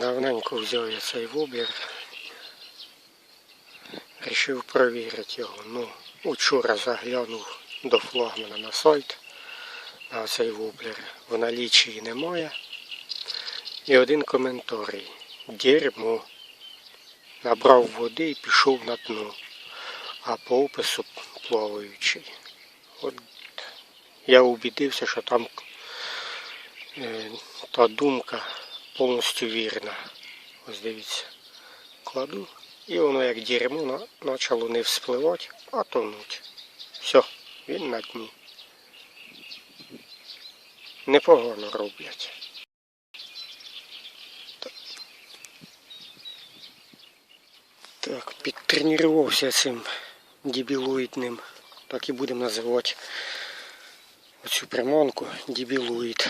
Давненько взяв я цей воблер. Рішив провірити його. Ну, учора заглянув до флагмана на сайт на цей воблер. В налічії немає. І один коментарій. Дерьмо. Набрав води і пішов на дно. А по опису плаваючий. От я убідився, що там е, та думка повністю вірна. Ось дивіться. Кладу. І воно як дерьмо почало не вспливати, а тонуть. Все, він на дні. Непогано роблять. Так. Підтренувався цим дебілоїдним. Так і будемо називати оцю приманку дебілоїд.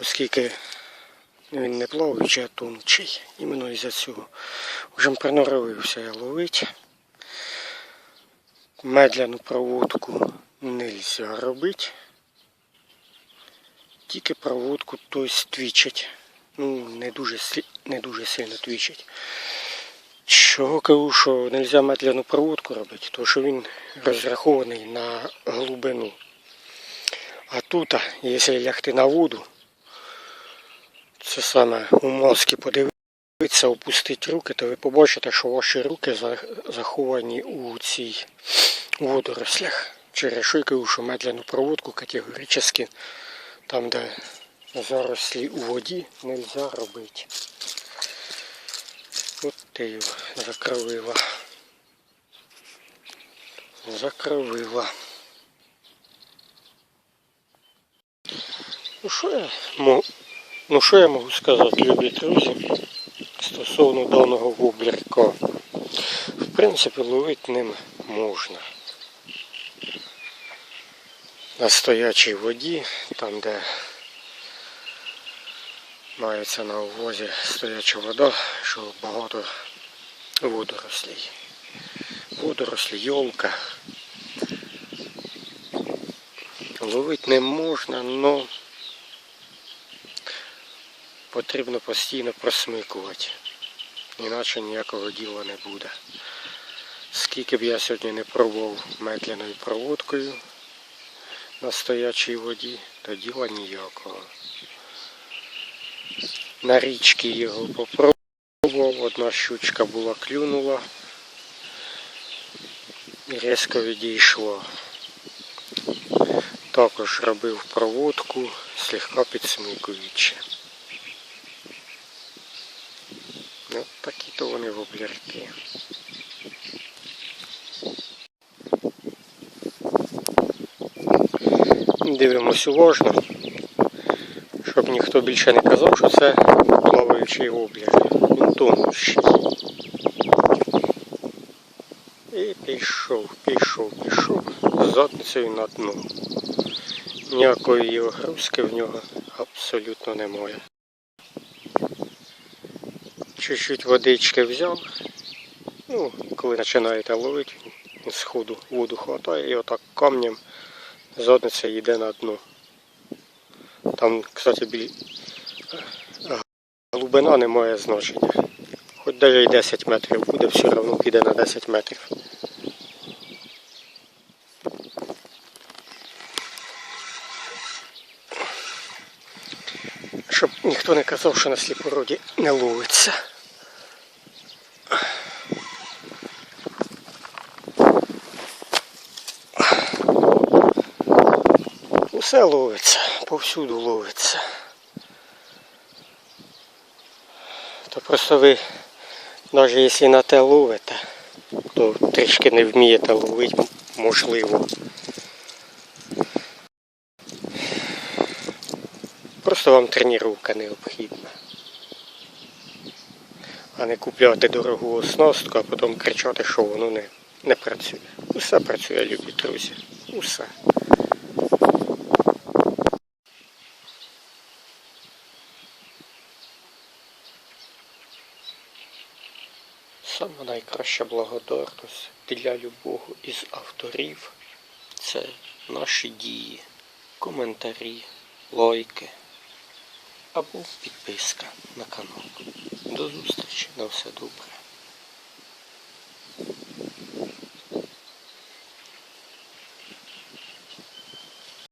Оскільки він не плаваючий, а тонучий. Іменно із-за цього. Вже приноровився я ловити. Медляну проводку нельзя робити. Тільки проводку тобто твічить. Ну, не дуже, не дуже сильно твічить. Чого кажу, що нельзя медляну проводку робити, тому що він розрахований на глибину. А тут, якщо лягти на воду, це саме у маски подивитися, опустити руки, то ви побачите, що ваші руки заховані у цій водорослях. Через що медляну проводку категорично там, де зарослі у воді, не можна робити. От ти його закровила. Закровила. Ну що я ну що я можу сказати, любі друзі, стосовно даного воблерка? В принципі, ловити ним можна. На стоячій воді, там де мається на увазі стояча вода, що багато водорослей. Водорослі, йолка. Ловити не можна, але потрібно постійно просмикувати. Іначе ніякого діла не буде. Скільки б я сьогодні не пробував медленою проводкою на стоячій воді, то діла ніякого. На річці його попробував, одна щучка була клюнула і різко відійшло. Також робив проводку, слегка підсмикуючи. Ну, такі то вони воблерки. Дивимось уважно, щоб ніхто більше не казав, що це плаваючий воблер. Він тонущий. І пішов, пішов, пішов. Задницею на дно. Ніякої огрузки в нього абсолютно немає. Чуть-чуть водички взяв. Ну, коли починаєте ловити, з ходу воду хватає і отак камнем задниця йде на дно. Там, кстати, біль... глибина не має значення. Хоч навіть і 10 метрів буде, все одно піде на 10 метрів. Щоб ніхто не казав, що на сліпороді не ловиться. Усе ловиться, повсюду ловиться. То просто ви, навіть якщо на те ловите, то трішки не вмієте ловити, можливо. Просто вам тренування необхідна. А не купляти дорогу оснастку, а потім кричати, що воно не, не працює. Усе працює, любі друзі. Усе. Саме найкраща благодарність для любого із авторів це наші дії, коментарі, лайки. або підписка на канал. До зустрічі, на все добре.